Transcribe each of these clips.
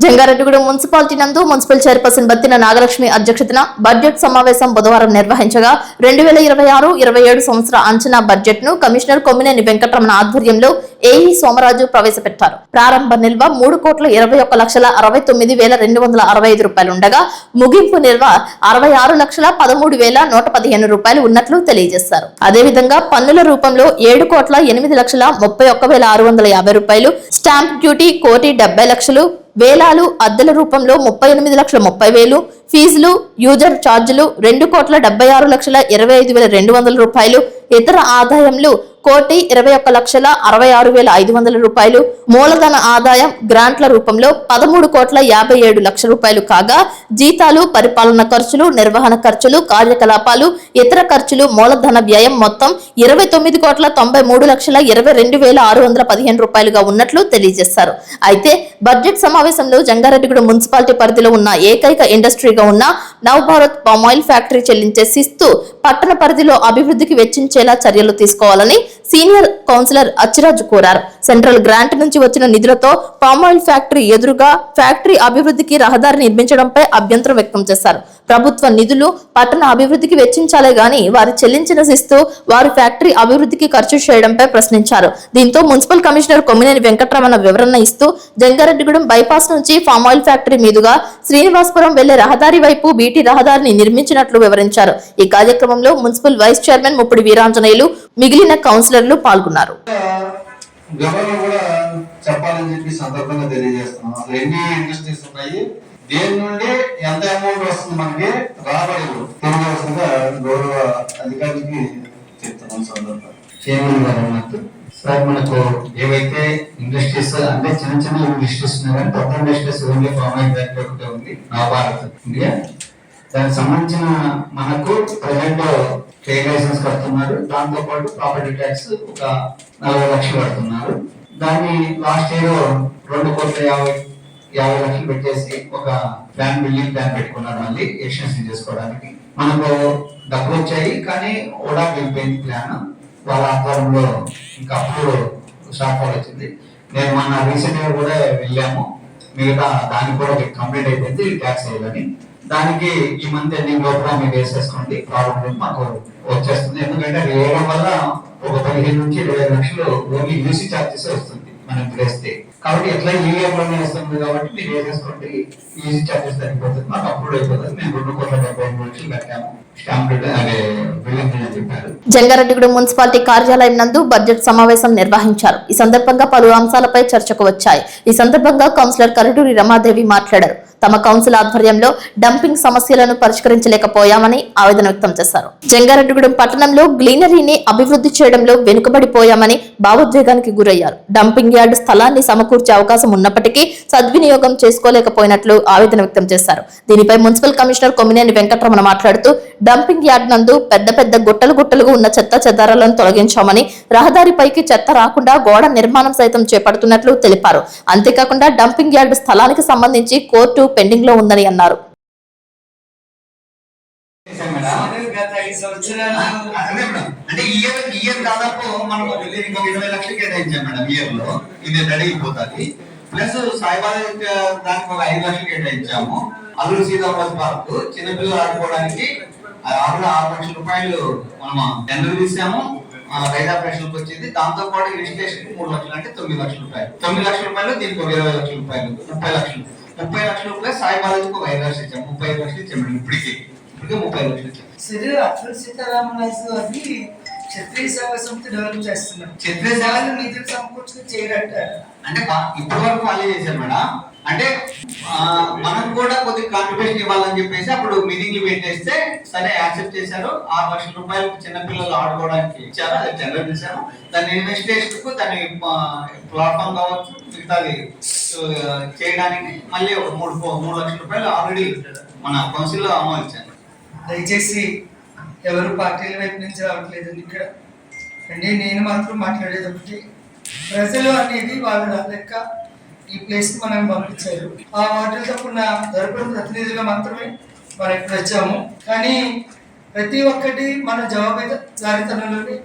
Jangareddygudem municipality నందు municipal chairperson Battina Nagalakshmi అధ్యక్షతన budget సమావేశం బుధవారం నిర్వహించగా రెండు వేల ఇరవై ఆరు ఇరవై ఏడు సంవత్సర అంచనా బడ్జెట్ను కమిషనర్ కొమ్మినేని వెంకటరమణ ఆధ్వర్యంలో ఏఈ సోమరాజు ప్రవేశపెట్టారు. ప్రారంభ నిల్వ మూడు కోట్ల ఇరవై ఒక్క లక్షల అరవై తొమ్మిది వేల రెండు వందల అరవై ఐదు రూపాయలు ఉండగా ముగింపు నిల్వ అరవై ఆరు లక్షల పదమూడు వేల నూట పదిహేను రూపాయలు ఉన్నట్లు తెలియజేశారు. అదేవిధంగా పన్నుల రూపంలో ఏడు కోట్ల ఎనిమిది లక్షల ముప్పై ఒక్క వేల ఆరు వందల యాభై రూపాయలు స్టాంప్ డ్యూటీ కోటి డెబ్బై లక్షలు వేలాలు అద్దెల రూపంలో ముప్పై ఎనిమిది లక్షల ముప్పై వేలు ఫీజులు యూజర్ ఛార్జీలు రెండు కోట్ల డెబ్బై ఆరు లక్షల ఇరవై ఐదు వేల రెండు వందల రూపాయలు ఇతర ఆదాయంలో కోటి ఇరవై ఒక్క లక్షల అరవై ఆరు వేల ఐదు వందల రూపాయలు. మూలధన ఆదాయం గ్రాంట్ల రూపంలో పదమూడు కోట్ల యాభై ఏడు లక్షల రూపాయలు కాగా జీతాలు పరిపాలన ఖర్చులు నిర్వహణ ఖర్చులు కార్యకలాపాలు ఇతర ఖర్చులు మూలధన వ్యయం మొత్తం ఇరవై తొమ్మిది కోట్ల తొంభై మూడు లక్షల ఇరవై రెండు వేల ఆరు వందల పదిహేను రూపాయలుగా ఉన్నట్లు తెలియజేశారు. అయితే బడ్జెట్ సమావేశంలో జంగారెడ్డిగూడ మున్సిపాలిటీ పరిధిలో ఉన్న ఏకైక ఇండస్ట్రీగా ఉన్న నవభారత్ పామాయిల్ ఫ్యాక్టరీ చెల్లించే శిస్తు పట్టణ పరిధిలో అభివృద్ధికి వెచ్చించేలా చర్యలు తీసుకోవాలని సీనియర్ కౌన్సిలర్ అచ్చిరాజు కోరారు. సెంట్రల్ గ్రాంట్ నుంచి వచ్చిన నిధులతో పామాయిల్ ఫ్యాక్టరీ ఎదురుగా ఫ్యాక్టరీ అభివృద్ధికి రహదారి నిర్మించడంపై అభ్యంతరం వ్యక్తం చేశారు. ప్రభుత్వ నిధులు పట్టణ అభివృద్ధికి వెచ్చించాలే గాని వారు చెల్లించిన శిస్తు వారు ఫ్యాక్టరీ అభివృద్ధికి ఖర్చు చేయడంపై ప్రశ్నించారు. దీంతో మున్సిపల్ కమిషనర్ కొమ్మినేని వెంకటరమణ వివరణ ఇస్తూ జంగారెడ్డిగూడెం బైపాస్ నుంచి ఫామ్ ఆయిల్ ఫ్యాక్టరీ మీదుగా శ్రీనివాసపురం వెళ్ళే రహదారి వైపు బీటీ రహదారిని నిర్మించినట్లు వివరించారు. ఈ కార్యక్రమంలో municipal vice chairman Muppati Veeranjaneyulu మిగిలిన కౌన్సిలర్లు పాల్గొన్నారు. కూడా చెప్పాలని చెప్పి సందర్భంగా తెలియజేస్తున్నాం. అసలు ఎన్ని ఇండస్ట్రీస్ ఉన్నాయి? దేని నుండి ఎంత అమౌంట్ వస్తుంది మనకి? రాబడులు తెలియవలసిందిగా గౌరవ అధికారికి చెప్తున్నాం సందర్భంగా. చైర్మన్ గారు అన్నట్టు. సార్ మనకు ఏవైతే ఇండస్ట్రీస్ అంటే చిన్న చిన్న ఇండస్ట్రీస్ ఉన్నాయి కానీ పెద్ద industries only palm oil bank ఒకటే ఉంది నవభారత్ ఇండియా. దానికి సంబంధించిన మనకు ప్రజెంట్ ట్రేడ్ లైసెన్స్ కడుతున్నారు. దాంతో పాటు ప్రాపర్టీ ట్యాక్స్ ఒక నలభై లక్షలు కడుతున్నారు. దాన్ని లాస్ట్ ఇయర్ రెండు కోట్ల యాభై యాభై లక్షలు పెట్టేసి ఒక ప్లాన్ బిల్డింగ్ ప్లాన్ పెట్టుకున్నారు మళ్ళీ ఎక్స్టెన్షన్ చేసుకోవడానికి. మనకు డబ్బులు వచ్చాయి కానీ ఓడా వెళ్ళిపోయింది ప్లాన్ వాళ్ళ ఆధ్వర్యంలో ఇంకా అప్పుడు షార్ట్ ఫాల్ వచ్చింది నేను మొన్న రీసెంట్గా కూడా వెళ్ళాము. మిగతా దానికి కూడా కంప్లీట్ అయిపోయింది ట్యాక్స్ వేయాలని. దానికి ఈ మంత్ ఎండింగ్ లోపల మీరు వేసేసుకోండి ప్రాబ్లం మాకు వచ్చేస్తుంది. ఎందుకంటే అది వేయడం వల్ల ఒక పదిహేను నుంచి ఇరవై లక్షలు ఓన్లీ యూసీ ఛార్జెస్ వస్తుంది మనం వేస్తే కాబట్టి ఎట్లా ఈవీఎం నేను వస్తుంది కాబట్టి మీరు వేసేసుకోండి ఈజీ చార్జెస్ సరిపోతుంది మాకు అప్రూవ్ అయిపోతుంది. మేము రెండు కోట్ల డెబ్బై ఐదు లక్షలు కట్టాము. స్టాంప్ అదే జంగారెడ్డిగూడెం మున్సిపాలిటీ కార్యాలయం నందు బడ్జెట్ సమావేశం నిర్వహించారు. ఈ సందర్భంగా పలు అంశాలపై చర్చకు వచ్చాయి. ఈ సందర్భంగా కౌన్సిలర్ కరటూరి రమాదేవి మాట్లాడారు. తమ కౌన్సిల్ ఆధ్వర్యంలో డంపింగ్ సమస్యలను పరిష్కరించలేకపోయామని ఆవేదన వ్యక్తం చేశారు. జంగారెడ్డిగూడెం పట్టణంలో గ్లీనరీని అభివృద్ధి చేయడంలో వెనుకబడిపోయామని భావోద్వేగానికి గురయ్యారు. డంపింగ్ యార్డ్ స్థలాన్ని సమకూర్చే అవకాశం ఉన్నప్పటికీ సద్వినియోగం చేసుకోలేకపోయినట్లు ఆవేదన వ్యక్తం చేశారు. దీనిపై మున్సిపల్ కమిషనర్ కొమ్మినేని వెంకటరమణ మాట్లాడుతూ డంపింగ్ యార్డ్ నందు పెద్ద పెద్ద గుట్టలు గుట్టలుగా ఉన్న చెత్త చెదారాలను తొలగించామని రహదారిపైకి చెత్త రాకుండా గోడ నిర్మాణం సైతం చేపడుతున్నట్లు తెలిపారు. అంతేకాకుండా డంపింగ్ యార్డ్ స్థలానికి సంబంధించి కోర్టు పెండింగ్లో ఉందని అన్నారు. గత ఐదు సంవత్సరాలు అంటే ఇయర్ ఇయర్ దాదాపు మనం ఇంకొక ఇరవై లక్షలు కేటాయించాం మేడం ఇయర్లో ఇది అయిపోతుంది ప్లస్ సాయిబాబా దానికి ఒక ఐదు లక్షలు కేటాయించాము. అల్లూరు సీతారామరాజు పార్క్ చిన్నపిల్లలు ఆడుకోవడానికి ఆరు ఆరు లక్షల రూపాయలు మనం టెండర్ తీసాము. ఆ, రైతు ఆపరేషన్కి వచ్చింది. దాంతో పాటు రిజిస్ట్రేషన్ మూడు లక్షలు అంటే తొమ్మిది లక్షల రూపాయలు. తొమ్మిది లక్షల రూపాయలు దీనికి ఒక ఇరవై లక్షల రూపాయలు. ముప్పై లక్షలు. ముప్పై లక్షల రూపాయలు సాయిబాబాకి ఒక ఐదు లక్షలు ఇచ్చాం. ముప్పై ఐదు లక్షలు ఇచ్చాం ఇప్పటికే. ఇప్పటికే ముప్పై లక్షలు ఇచ్చాం. సరే అబ్దుల్ సీతారామరాజు అది క్షత్రియ సేవా సంస్థ డెవలప్ చేస్తున్నారు. క్షత్రియ సేవ- వాళ్ళు నిధులు సమకూర్చుకుని చేయరంటారు. అంటే ఇప్పటి వరకు వాళ్ళే చేశారు మేడం. అంటే మనం కూడా కొద్దిగా కాంట్రిబ్యూషన్ ఇవ్వాలని చెప్పేసి అప్పుడు మీటింగ్లు పెట్టేస్తే సరే యాక్సెప్ట్ చేశారు. ఆరు లక్షల రూపాయలు చిన్నపిల్లలు ఆడుకోవడానికి ఇచ్చారు అది టెండర్ చేశారు. దాని ఇన్వెస్టిగేషన్కు దాని ప్లాట్ఫామ్ కావచ్చు మిగతాది చేయడానికి మళ్ళీ ఒక మూడు మూడు లక్షల రూపాయలు ఆల్రెడీ మన కౌన్సిల్లో ఆమోదించారు. దయచేసి ఎవరు పార్టీల వైపు నుంచి రావట్లేదు ఇక్కడ. అంటే నేను మాత్రం మాట్లాడేది ఒకటి. ప్రజలు అనేది వాళ్ళ లెక్క ఈ ప్లేస్ మనం పంపించారు. ఆ వాటితో తప్పున దొరకని ప్రతినిధులుగా మాత్రమే మనం ఇక్కడ వచ్చాము. కానీ ప్రతి ఒక్కటి మన జవాబుదారితనంలోనే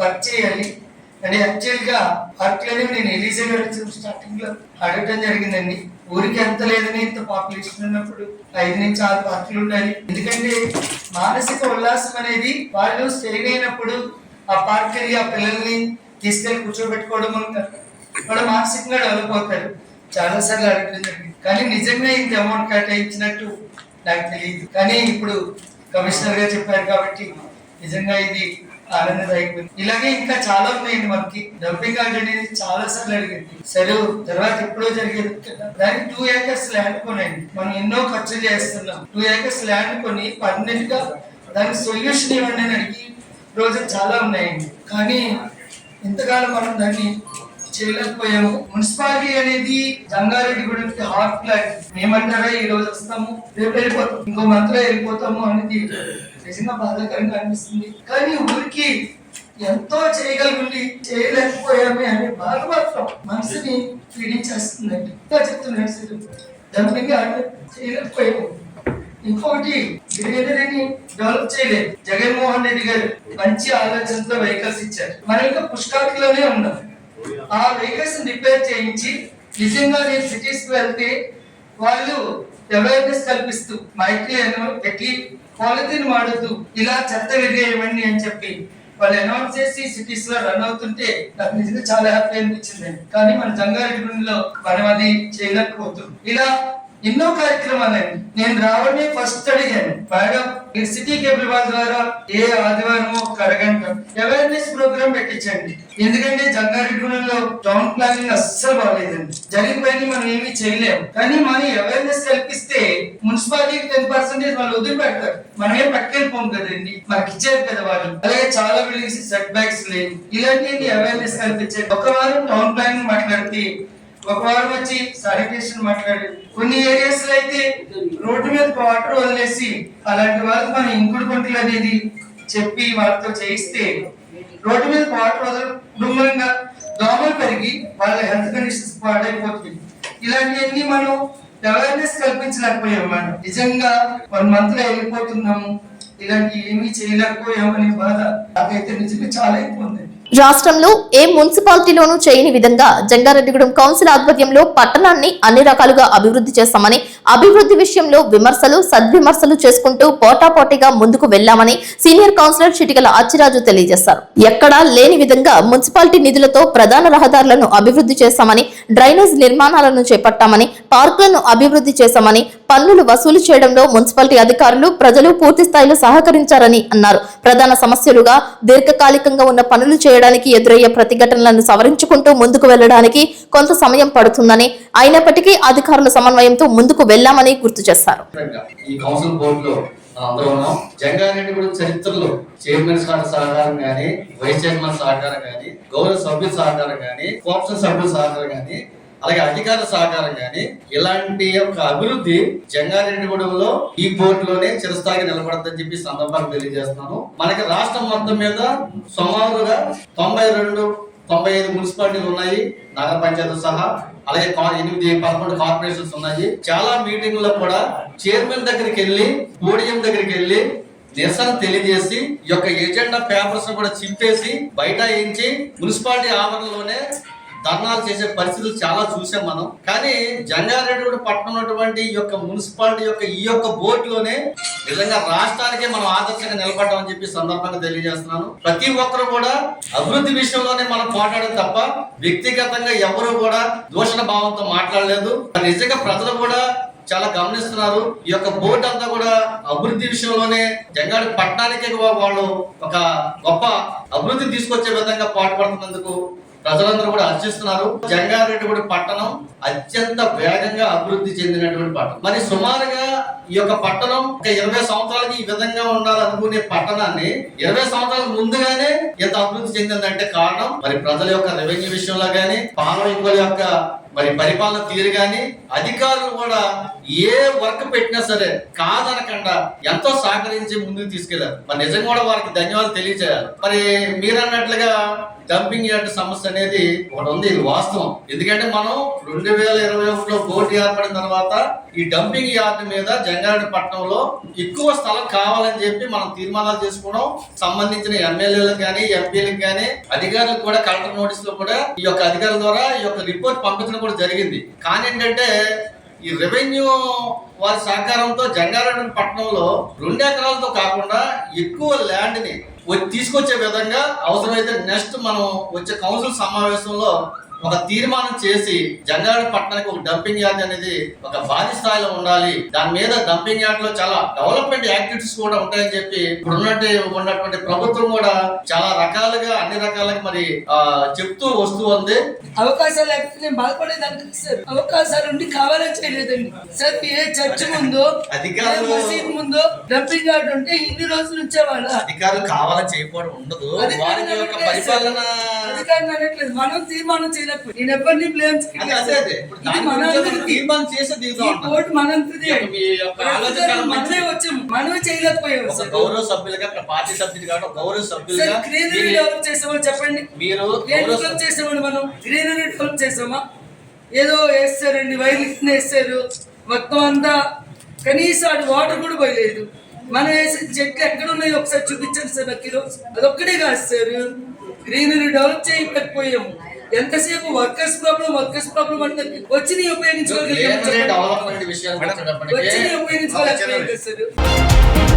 వర్క్ చేయాలి. అంటే యాక్చువల్గా గా పార్క్లోనే నేను ఎలీజా గారు స్టార్టింగ్లో అడగటం జరిగిందండి. ఊరికి ఎంత లేదని ఇంత పాపులేషన్ ఉన్నప్పుడు ఐదు నుంచి ఆరు పార్కులు ఉండాలి. ఎందుకంటే మానసిక ఉల్లాసం అనేది వాళ్ళు స్టేట్ అయినప్పుడు ఆ పార్క్ వెళ్ళి ఆ పిల్లల్ని తీసుకెళ్ళి కూర్చోబెట్టుకోవడం వల్ల వాళ్ళు మానసికంగా డెవలప్ అవుతారు. చాలా సార్లు అడగడం జరిగింది. కానీ నిజంగా ఇంత అమౌంట్ కేటాయించినట్టు నాకు తెలియదు. కానీ ఇప్పుడు కమిషనర్ గారు చెప్పారు కాబట్టి నిజంగా ఇది ఆనందదాయకం ఇలాగే ఇంకా చాలా ఉన్నాయండి మనకి. డంపింగ్ యార్డ్ అనేది చాలా సార్లు అడిగింది. సెలవు తర్వాత ఎప్పుడో జరిగేది. దానికి టూ ఏకర్స్ ల్యాండ్ కొనండి. మనం ఎన్నో ఖర్చులు చేస్తున్నాం. టూ ఏకర్స్ ల్యాండ్ కొని పర్మనెంట్గా దానికి సొల్యూషన్ ఇవ్వండి అని అడిగి రోజులు చాలా ఉన్నాయండి. కానీ ఇంతకాలం మనం దాన్ని చేయలేకపోయాము. మున్సిపాలిటీ అనేది రంగారెడ్డి గుడికి హార్ట్ ప్లాంట్ మేమంటారా ఈ రోజు వస్తాము రేపు వెళ్ళిపోతాం ఇంకో మంత్ వెళ్ళిపోతాము అనేది నిజంగా బాధాకరంగా అనిపిస్తుంది కానీ ఊరికి ఎంతో చేయగలిగి చేయలేకపోయామే అనే బాధ మాత్రం మనసుని పీడించేస్తుందండి. ఇంకా చెప్తున్నాడు సార్ డంపింగ్ చేయలేకపోయాము. ఇంకొకటి గ్రీనరీని డెవలప్ చేయలేదు. జగన్మోహన్ రెడ్డి గారు మంచి ఆలోచనతో వెహికల్స్ ఇచ్చారు. మనం ఇంకా పుష్కాకిలోనే ఉన్నాం. ఆ వెహికల్స్ రిపేర్ చేయించి నిజంగా నేను సిటీస్కి వెళ్తే వాళ్ళు అవేర్నెస్ కల్పిస్తూ మైక్లు ఎట్లీ పాలిథిన్ వాడద్దు ఇలా చెత్త విరిగేయమని అని చెప్పి వాళ్ళు అనౌన్స్ చేసి సిటీస్లో రన్ అవుతుంటే నాకు నిజంగా చాలా హ్యాపీ అనిపించింది కానీ మన జంగారెడ్డి గుండెలో మనం అది చేయలేకపోతుంది ఇలా ఎన్నో కార్యక్రమాలు. నేను రావడమే ఫస్ట్ అడిగాను. బాగా సిటీ కేబుల్ వాళ్ళ ద్వారా ఏ ఆదివారం ఒక అరగంట అవేర్నెస్ ప్రోగ్రామ్ పెట్టించండి. ఎందుకంటే జంగారెడ్డిగూడెంలో టౌన్ ప్లానింగ్ అస్సలు బాగాలేదండి. జరిగిపోయి మనం ఏమీ చేయలేము. కానీ మనం అవేర్నెస్ కల్పిస్తే మున్సిపాలిటీకి టెన్ పర్సెంటేజ్ వాళ్ళు వదిలిపెడతారు. మనం ఏం పట్టుకెళ్ళిపోం కదండి. మనకి ఇచ్చారు కదా వాళ్ళు. అలాగే చాలా బిల్డింగ్స్ సెట్ బ్యాక్స్ లేవు. ఇలాంటి అవేర్నెస్ కల్పించే ఒక వారం టౌన్ ప్లానింగ్ మాట్లాడితే ఒక వారం వచ్చి శానిటేషన్ మాట్లాడి కొన్ని ఏరియాస్లో అయితే రోడ్డు మీద వాటర్ వదిలేసి అలాంటి వాళ్ళకి మనం ఇంకుడు గుంటలు అనేది చెప్పి వాళ్ళతో చేయిస్తే రోడ్డు మీద వాటర్ వదలడం దోమలు పెరిగి వాళ్ళ హెల్త్ కండిషన్స్ పాడైపోతుంది. ఇలాంటివన్నీ మనం అవేర్నెస్ కల్పించలేకపోయాం మనం నిజంగా వన్ మంత్లో వెళ్ళిపోతున్నాము. ఇలాంటి ఏమీ చేయలేకపోయాము అనే బాధ నాకైతే నిజంగా చాలా ఎక్కువ ఉందండి. రాష్ట్రంలో ఏ మున్సిపాలిటీలోనూ చేయని విధంగా జంగారెడ్డిగూడెం కౌన్సిల్ ఆధ్వర్యంలో పట్టణాన్ని అన్ని రకాలుగా అభివృద్ధి చేస్తామని అభివృద్ధి విషయంలో విమర్శలు సద్విమర్శలు చేసుకుంటూ పోటాపోటీగా ముందుకు వెళ్ళామని సీనియర్ కౌన్సిలర్ చిటికల అచ్చిరాజు తెలియజేశారు. ఎక్కడా లేని విధంగా మున్సిపాలిటీ నిధులతో ప్రధాన రహదారులను అభివృద్ధి చేస్తామని డ్రైనేజ్ నిర్మాణాలను చేపట్టామని పార్కులను అభివృద్ధి చేశామని పన్నులు వసూలు చేయడంలో మున్సిపాలిటీ అధికారులు ప్రజలు పూర్తి స్థాయిలో సహకరించారని అన్నారు. ప్రధాన సమస్యలుగా దీర్ఘకాలికంగా ఉన్న పనులు చేయడానికి ఎదురయ్యే ప్రతిఘటనలను సవరించుకుంటూ ముందుకు వెళ్ళడానికి కొంత సమయం పడుతుందని అయినప్పటికీ అధికారుల సమన్వయంతో ముందుకు వెళ్ళామని గుర్తు చేశారు. ఈ కౌన్సిల్ బోర్డులో అందరూ ఉన్నాం. జంగారెడ్డి కూడా చరిత్రలో చైర్మన్ సార్ సహకారం వైస్ చైర్మన్ సహకారం గౌరవ సభ్యుల సహకారం కానీ సభ్యుల సహకారం అలాగే అధికార సహకారం గానీ ఇలాంటి యొక్క అభివృద్ధి జంగారెడ్డిగూడెంలో ఈ పోర్టులోనే చిరస్థాయిగా నిలబడద్దని చెప్పి సందర్భాన్ని తెలియజేస్తున్నాను. మనకి రాష్ట్రం మొత్తం మీద సుమారుగా తొంభై రెండు తొంభై ఐదు మున్సిపాలిటీలు ఉన్నాయి. నగర పంచాయతీ సహా అలాగే ఎనిమిది పదకొండు కార్పొరేషన్స్ ఉన్నాయి. చాలా మీటింగ్లో కూడా చైర్మన్ దగ్గరికి వెళ్ళి పోడియం దగ్గరికి వెళ్ళి నిరసన తెలియజేసి ఈ యొక్క ఎజెండా పేపర్స్ కూడా చింపేసి బయట వేయించి మున్సిపాలిటీ ఆవరణలోనే ధర్నాలు చేసే పరిస్థితులు చాలా చూసాం మనం. కానీ జంగారెడ్డి పట్టణం ఉన్నటువంటి ఈ యొక్క మున్సిపాలిటీ యొక్క ఈ యొక్క బోర్డులోనే నిజంగా రాష్ట్రానికే మనం ఆదర్శంగా నిలబడ్డామని చెప్పి సందర్భంగా తెలియజేస్తున్నాను. ప్రతి ఒక్కరు కూడా అభివృద్ధి విషయంలోనే మనం పోరాడడం తప్ప వ్యక్తిగతంగా ఎవరు కూడా దూషణ భావంతో మాట్లాడలేదు. నిజంగా ప్రజలు కూడా చాలా గమనిస్తున్నారు. ఈ యొక్క బోర్డు అంతా కూడా అభివృద్ధి విషయంలోనే జంగాడి పట్టణానికి వాళ్ళు ఒక గొప్ప అభివృద్ధి తీసుకొచ్చే విధంగా పాటుపడుతున్నందుకు ప్రజలందరూ కూడా హర్షిస్తున్నారు జంగారెడ్డిగూడి పట్టణం అత్యంత వేగంగా అభివృద్ధి చెందినటువంటి పట్టణం. మరి సుమారుగా ఈ యొక్క పట్టణం ఒక ఇరవై సంవత్సరాలకి ఈ విధంగా ఉండాలనుకునే పట్టణాన్ని ఇరవై సంవత్సరాల ముందుగానే ఎంత అభివృద్ధి చెందిందంటే కారణం మరి ప్రజల యొక్క రెవెన్యూ విషయంలో కానీ పాలకుల యొక్క మరి పరిపాలన తీరు గాని అధికారులు కూడా ఏ వర్క్ పెట్టినా సరే కాదనకుండా ఎంతో సహకరించి ముందుకు తీసుకెళ్ళారు. మరి నిజంగా కూడా వారికి ధన్యవాదాలు తెలియజేయాలి. మరి మీరు అన్నట్లుగా డంపింగ్ యార్డ్ సమస్య అనేది ఒకటి ఉంది ఇది వాస్తవం. ఎందుకంటే మనం రెండు వేల ఇరవై ఒకటిలో బోర్డు ఏర్పడిన తర్వాత ఈ డంపింగ్ యార్డ్ మీద జంగారెడ్డి పట్టణంలో ఎక్కువ స్థలం కావాలని చెప్పి మనం తీర్మానాలు చేసుకోవడం సంబంధించిన ఎమ్మెల్యేలకు కానీ ఎంపీలకు కానీ అధికారులకు కూడా కలెక్టర్ నోటీసులు కూడా ఈ యొక్క అధికారుల ద్వారా ఈ యొక్క రిపోర్ట్ పంపించడం కూడా జరిగింది. కానీ ఏంటంటే ఈ రెవెన్యూ వారి సహకారంతో జంగారెడ్డి పట్టణంలో రెండు ఎకరాలతో కాకుండా ఎక్కువ ల్యాండ్ని తీసుకొచ్చే విధంగా అవసరమైతే నెక్స్ట్ మనం వచ్చే కౌన్సిల్ సమావేశంలో ఒక తీర్మానం చేసి జంగారెడ్డి పట్టణానికి ఒక డంపింగ్ యార్డ్ అనేది ఒక భారీ స్థాయిలో ఉండాలి. దాని మీద డంపింగ్ యార్డ్లో చాలా డెవలప్మెంట్ యాక్టివిటీస్ కూడా ఉంటాయని చెప్పి ఇప్పుడు ఉన్నటువంటి ప్రభుత్వం కూడా చాలా రకాలుగా అన్ని రకాలుగా మరి చెప్తూ వస్తూ ఉంది. అవకాశాలు లేకపోతే నేను బాధపడేదానికి సార్. అవకాశాలు ఉండి కావాలని చేయలేదండి. సార్ ఏ చర్చ్ ముందు అధికారులు- మసీద్ ముందు డంపింగ్ యార్డ్ ఉంటే ఇన్ని రోజులు ఉంచేవాళ్ళ? అధికారులు కావాలని చేయకపోవడం ఉండదు. వారి యొక్క పరిపాలన అనట్లేదు మనం తీర్మానం చేయలేకపోయి నేను ఎవరిని బ్లేమ్ తీర్మానం చేసే కోర్టు మనంతదే. మనమే వచ్చాము. మనమే చేయలేకపోయాము గౌరవ సభ్యులుగా పార్టీ సభ్యులు కాదు గౌరవ సభ్యులుగా గ్రీనరీ డెవలప్ చెప్పండి. మీరు డెవలప్ మనం. గ్రీనరీ డెవలప్ చేసామా? ఏదో వేస్తారండి వైర్లు వేస్తారు. మొత్తం అంతా కనీసం అది వాటర్ కూడా పోయలేదు. మనం వేసే చెట్లు ఎక్కడ ఉన్నాయో ఒకసారి చూపించండి సార్ నాకు ఈరోజు అదొక్కడే కాదు సార్. గ్రీనరీ డెవలప్ చేయలేకపోయాము ఎంతసేపు వర్కర్స్ ప్రాబ్లం వర్కర్స్ ప్రాబ్లం అంటే గ్రీనరీ ఉపయోగించుకోగలిగాము వచ్చినాయి ఉపయోగించుకోలేకపోయాం సార్.